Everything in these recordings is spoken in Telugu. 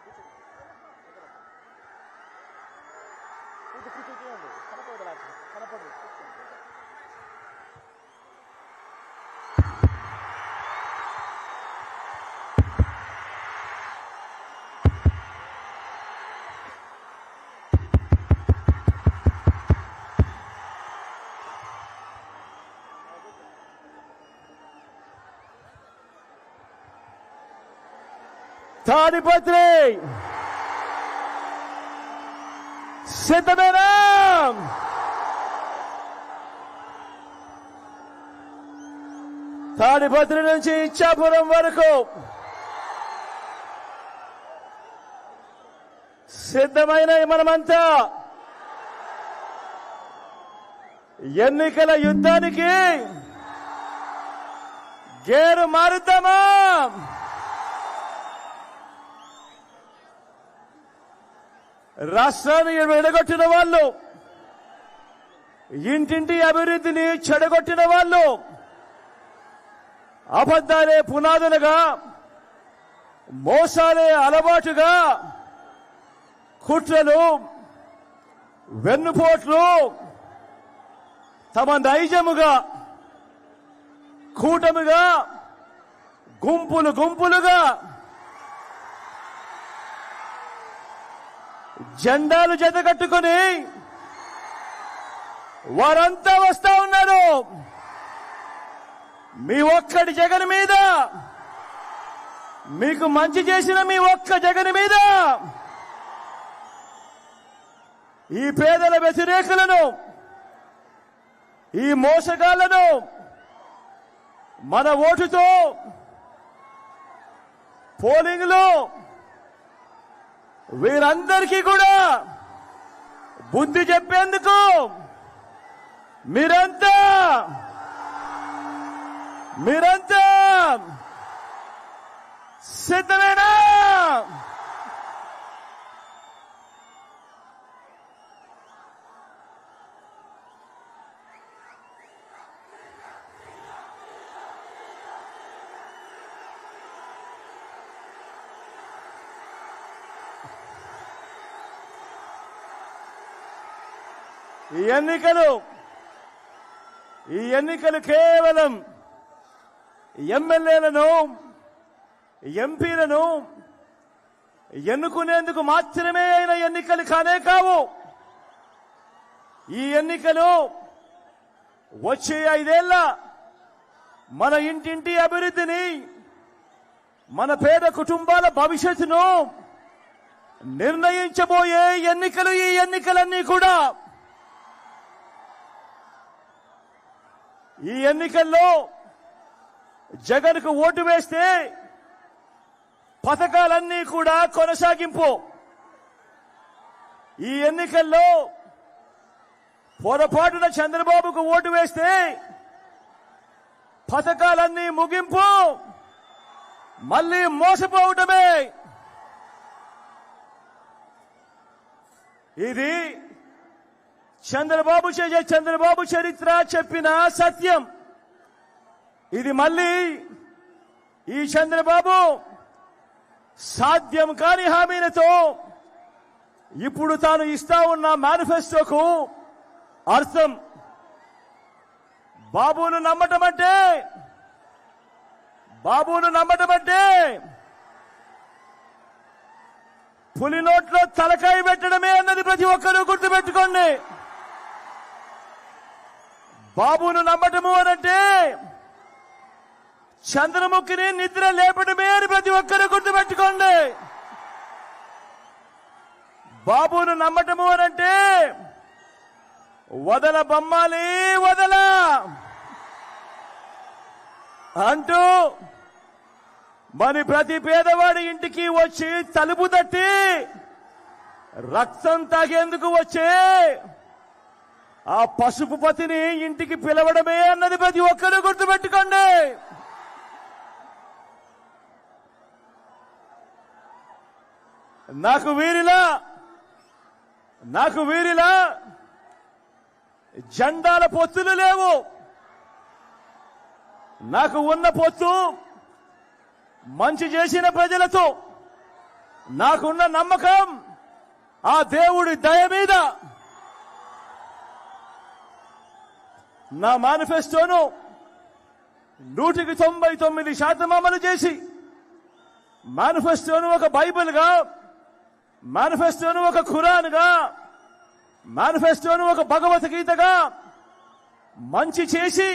これどこ行けないんだよ。తాడిపత్రి! సిద్ధమేనా! తాడిపత్రి నుంచి ఇచ్చాపురం వరకు సిద్ధమైన మనమంతా ఎన్నికల యుద్ధానికి గేరు మారుద్దామా? రాష్ట్రాన్ని విడగొట్టిన వాళ్ళు ఇంటింటి అభివృద్ధిని చెడగొట్టిన వాళ్ళు అబద్ధాలే పునాదులుగా మోసాలే అలవాటుగా కుట్రలు వెన్నుపోట్లు తమ నైజముగా కూటమిగా గుంపులు గుంపులుగా జెండాలు జతకట్టుకుని వారంతా వస్తా ఉన్నారు. మీ ఒక్కడి జగన్ మీద మీకు మంచి చేసిన మీ ఒక్క జగన్ మీద ఈ పేదల వ్యతిరేకులను ఈ మోసగాళ్ళను మన ఓటుతో పోలింగ్లో వీరందరికీ కూడా బుద్ధి చెప్పేందుకు మీరంతా మీరంతా సిద్ధమేనా? ఈ ఎన్నికలు ఈ ఎన్నికలు కేవలం ఎమ్మెల్యేలను ఎంపీలను ఎన్నుకునేందుకు మాత్రమే అయిన ఎన్నికలు కానే కావు. ఈ ఎన్నికలు వచ్చే ఐదేళ్ళ మన ఇంటింటి అభివృద్ధిని మన పేద కుటుంబాల భవిష్యత్తును నిర్ణయించబోయే ఎన్నికలు ఈ ఎన్నికలన్నీ కూడా ఈ ఎన్నికల్లో జగన్కు ఓటు వేస్తే పథకాలన్నీ కూడా కొనసాగింపు. ఈ ఎన్నికల్లో పొరపాటున చంద్రబాబుకు ఓటు వేస్తే పథకాలన్నీ ముగింపు. మళ్ళీ మోసపోవటమే. ఇది చంద్రబాబు చే- చంద్రబాబు చరిత్ర చెప్పిన సత్యం. ఇది మళ్ళీ ఈ చంద్రబాబు సాధ్యం కాని హామీలతో ఇప్పుడు తాను ఇస్తా ఉన్న మేనిఫెస్టోకు అర్థం. బాబును నమ్మటం అంటే బాబును నమ్మటం అంటే పులి నోట్లో తలకాయ పెట్టడమే అన్నది ప్రతి ఒక్కరూ గుర్తుపెట్టుకోండి. బాబును నమ్మటము అనంటే చంద్రముఖిని నిద్ర లేపడమే అని ప్రతి ఒక్కరు గుర్తుపెట్టుకోండి. బాబును నమ్మటము అనంటే వదల బొమ్మాలి వదల అంటూ మరి ప్రతి పేదవాడి ఇంటికి వచ్చి తలుపు తట్టి రక్తం తాగేందుకు వచ్చే ఆ పసుపు పతిని ఇంటికి పిలవడమే అన్నది ప్రతి ఒక్కరూ గుర్తుపెట్టుకోండి. నాకు వీరిలా నాకు వీరిలా జెండాల పొత్తులు లేవు. నాకు ఉన్న పొత్తు మంచి చేసిన ప్రజలతో నాకున్న నమ్మకం ఆ దేవుడి దయ మీద. నా మేనిఫెస్టోను నూటికి తొంభై తొమ్మిది శాతం అమలు చేసి మేనిఫెస్టోను ఒక బైబిల్గా మేనిఫెస్టోను ఒక ఖురాన్గా మేనిఫెస్టోను ఒక భగవద్గీతగా మంచి చేసి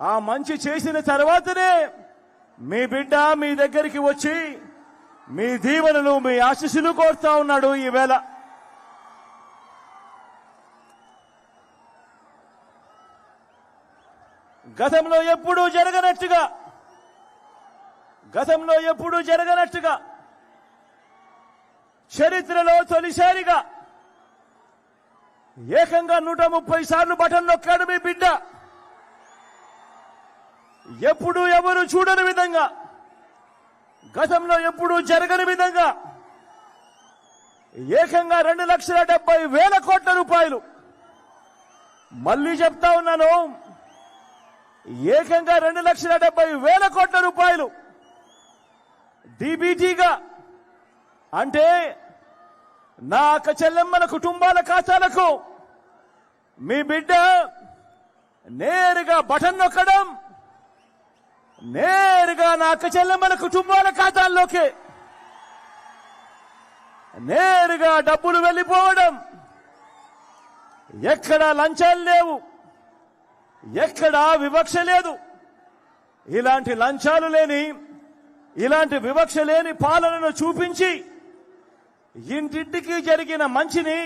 ఆ మంచి చేసిన తర్వాతనే మీ బిడ్డ మీ దగ్గరికి వచ్చి మీ దీవెనలు మీ ఆశీస్సులు కోరుతా ఉన్నాడు ఈవేళ గతంలో ఎప్పుడూ జరగనట్టుగా గతంలో ఎప్పుడూ జరగనట్టుగా చరిత్రలో తొలిసారిగా ఏకంగా నూట ముప్పై సార్లు బటన్ నొక్కాడు మీ బిడ్డ. ఎప్పుడు ఎవరు చూడని విధంగా గతంలో ఎప్పుడు జరగని విధంగా ఏకంగా రెండు లక్షల డెబ్బై వేల కోట్ల రూపాయలు. మళ్ళీ చెప్తా ఉన్నాను ఏకంగా రెండు లక్షల డెబ్బై వేల కోట్ల రూపాయలు డిబిటీగా అంటే నా అక్క చెల్లెమ్మల కుటుంబాల ఖాతాలకు మీ బిడ్డ నేరుగా బటన్ నొక్కడం నేరుగా నా అక్క చెల్లెమ్మల కుటుంబాల ఖాతాల్లోకి నేరుగా డబ్బులు వెళ్ళిపోవడం ఎక్కడా లంచాలు లేవు. ఎక్కడా వివక్ష లేదు. ఇలాంటి లంచాలు లేని ఇలాంటి వివక్ష లేని పాలనను చూపించి ఇంటింటికి జరిగిన మంచిని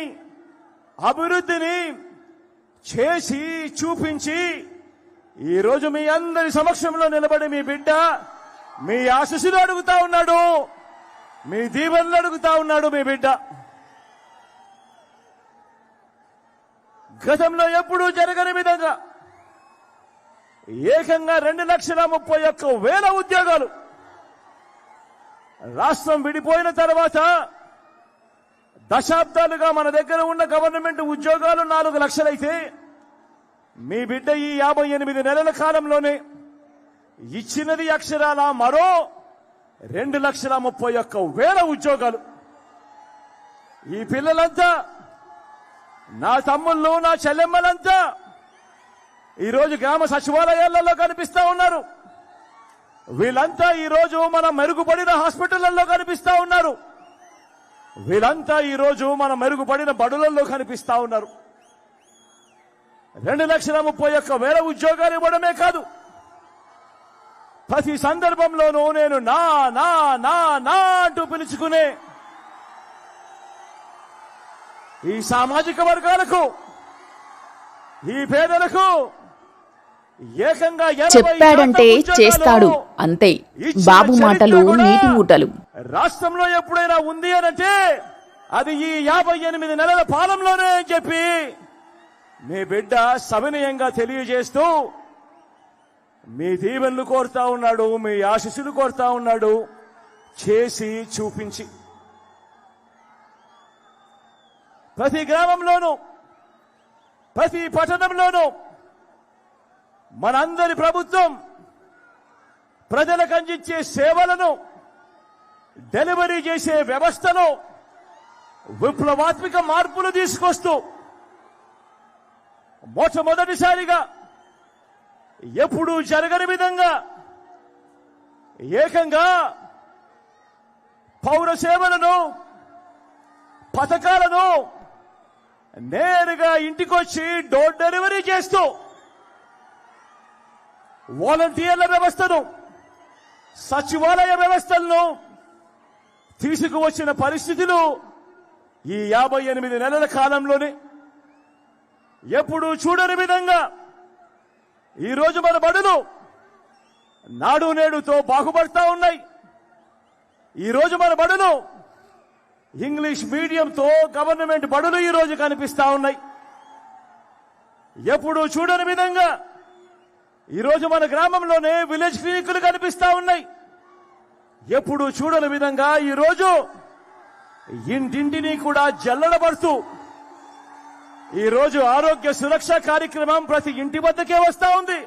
అభివృద్ధిని చేసి చూపించి ఈరోజు మీ అందరి సమక్షంలో నిలబడి మీ బిడ్డ మీ ఆశీస్సులు అడుగుతా ఉన్నాడు. మీ దీవెనలు అడుగుతా ఉన్నాడు మీ బిడ్డ. గతంలో ఎప్పుడూ జరగని విధంగా ఏకంగా రెండు లక్షల ముప్పై ఒక్క వేల ఉద్యోగాలు. రాష్ట్రం విడిపోయిన తర్వాత దశాబ్దాలుగా మన దగ్గర ఉన్న గవర్నమెంట్ ఉద్యోగాలు నాలుగు లక్షలైతే మీ బిడ్డ ఈ యాభై ఎనిమిది నెలల కాలంలోనే ఇచ్చినది అక్షరాల మరో రెండు లక్షల ముప్పై ఒక్క వేల ఉద్యోగాలు. ఈ పిల్లలంతా నా తమ్ముళ్ళు నా చెల్లెమ్మలంతా ఈరోజు గ్రామ సచివాలయాలలో కనిపిస్తా ఉన్నారు. వీళ్ళంతా ఈరోజు మన మెరుగుపడిన హాస్పిటళ్ళలో కనిపిస్తా ఉన్నారు. వీళ్ళంతా ఈరోజు మన మెరుగుపడిన బడులలో కనిపిస్తా ఉన్నారు. రెండు లక్షల ముప్పై ఒక్క వేల ఉద్యోగాలు ఇవ్వడమే కాదు. ప్రతి సందర్భంలోనూ నేను నా నా నా నా అంటూ పిలుచుకునే ఈ సామాజిక వర్గాలకు ఈ పేదలకు చెప్పాడంటే చేస్తాడు అంతే. బాబు మాటలు నీటి మూటలు. రాష్ట్రంలో ఎప్పుడైనా ఉంది అనంటే అది ఈ యాభై ఎనిమిది నెలల పాలనలోనే అని చెప్పి మీ బిడ్డ సవినయంగా తెలియజేస్తూ మీ దీవెనలు కోరుతా ఉన్నాడు మీ ఆశీస్సులు కోరుతా ఉన్నాడు చేసి చూపించి. ప్రతి గ్రామంలోనూ ప్రతి పట్టణంలోనూ మనందరి ప్రభుత్వం ప్రజలకు అందించే సేవలను డెలివరీ చేసే వ్యవస్థను విప్లవాత్మక మార్పులు తీసుకొస్తూ మొట్టమొదటిసారిగా ఎప్పుడూ జరగని విధంగా ఏకంగా పౌర సేవలను పథకాలను నేరుగా ఇంటికొచ్చి డోర్ డెలివరీ చేస్తూ వాలంటీర్ల వ్యవస్థను సచివాలయ వ్యవస్థలను తీసుకువచ్చిన పరిస్థితులు ఈ యాభై ఎనిమిది నెలల కాలంలోనే ఎప్పుడూ చూడని విధంగా ఈరోజు మన బడులు నాడు నేడుతో బాగుపడతా ఉన్నాయి. ఈరోజు మన బడులు ఇంగ్లీష్ మీడియంతో గవర్నమెంట్ బడులు ఈరోజు కనిపిస్తా ఉన్నాయి. ఎప్పుడు చూడని విధంగా ఈరోజు మన గ్రామంలోనే విలేజ్ క్లినిక్లు కనిపిస్తా ఉన్నాయి. ఎప్పుడు చూడని విధంగా ఈరోజు ఇంటింటిని కూడా జల్లడబడుతూ ఈరోజు ఆరోగ్య సురక్ష కార్యక్రమం ప్రతి ఇంటి వద్దకే వస్తా ఉంది.